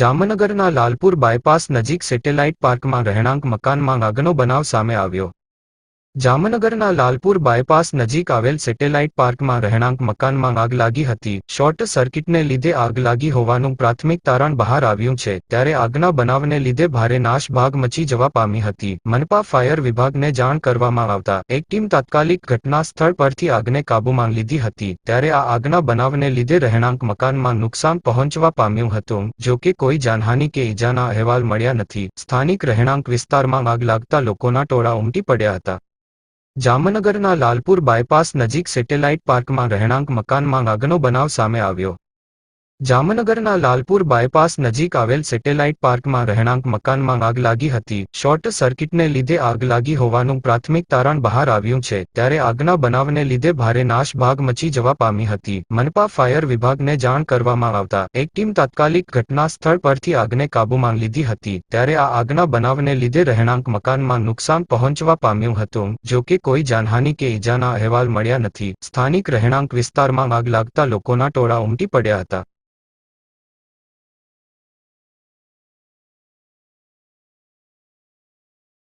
જામનગરના લાલપુર બાયપાસ નજીક સેટેલાઇટ પાર્કમાં રહેણાંક મકાનમાં આગનો બનાવ સામે આવ્યો. જામનગરના લાલપુર બાયપાસ નજીક આવેલ સેટેલાઇટ પાર્કમાં રહેણાંક મકાનમાં આગ લાગી હતી. શોર્ટ સર્કિટને લીધે આગ લાગી હોવાનું પ્રાથમિક તારણ બહાર આવ્યું છે. ત્યારે આગના બનાવને લીધે ભારે નાશભાગ મચી જવા પામી હતી. મનપા ફાયર વિભાગને જાણ કરવામાં આવતા એક ટીમ તાત્કાલિક ઘટના સ્થળ પરથી આગને કાબૂમાં લીધી હતી. ત્યારે આ આગના બનાવને લીધે રહેણાંક મકાનમાં નુકસાન પહોંચવા પામ્યું હતું. જો કે કોઈ જાનહાનિ કે ઈજાના અહેવાલ મળ્યા નથી. સ્થાનિક રહેણાંક વિસ્તારમાં આગ લાગતા લોકોના ટોળા ઉમટી પડ્યા હતા. જામનગરના લાલપુર બાયપાસ નજીક સેટેલાઇટ પાર્કમાં રહેણાંક મકાનમાં આગનો બનાવ સામે આવ્યો. જામનગરના લાલપુર બાયપાસ નજીક આવેલ સેટેલાઇટ પાર્કમાં રહેણાંક મકાનમાં આગ લાગી હતી. શોર્ટ સર્કિટને લીધે આગ લાગી હોવાનું પ્રાથમિક તારણ બહાર આવ્યું છે, ત્યારે આગના બનાવને લીધે ભારે નાશભાગ મચી જવા પામી હતી. મનપા ફાયર વિભાગને જાણ કરવામાં આવતા એક ટીમ તાત્કાલિક ઘટના સ્થળ પરથી આગને કાબૂમાં લીધી હતી, ત્યારે આ આગના બનાવને લીધે રહેણાંક મકાનમાં નુકસાન પહોંચવા પામ્યું હતું. જો કે કોઈ જાનહાનિ કે ઈજાના અહેવાલ મળ્યા નથી. સ્થાનિક રહેણાંક વિસ્તારમાં આગ લાગતા લોકોના ટોળા ઉમટી પડ્યા હતા.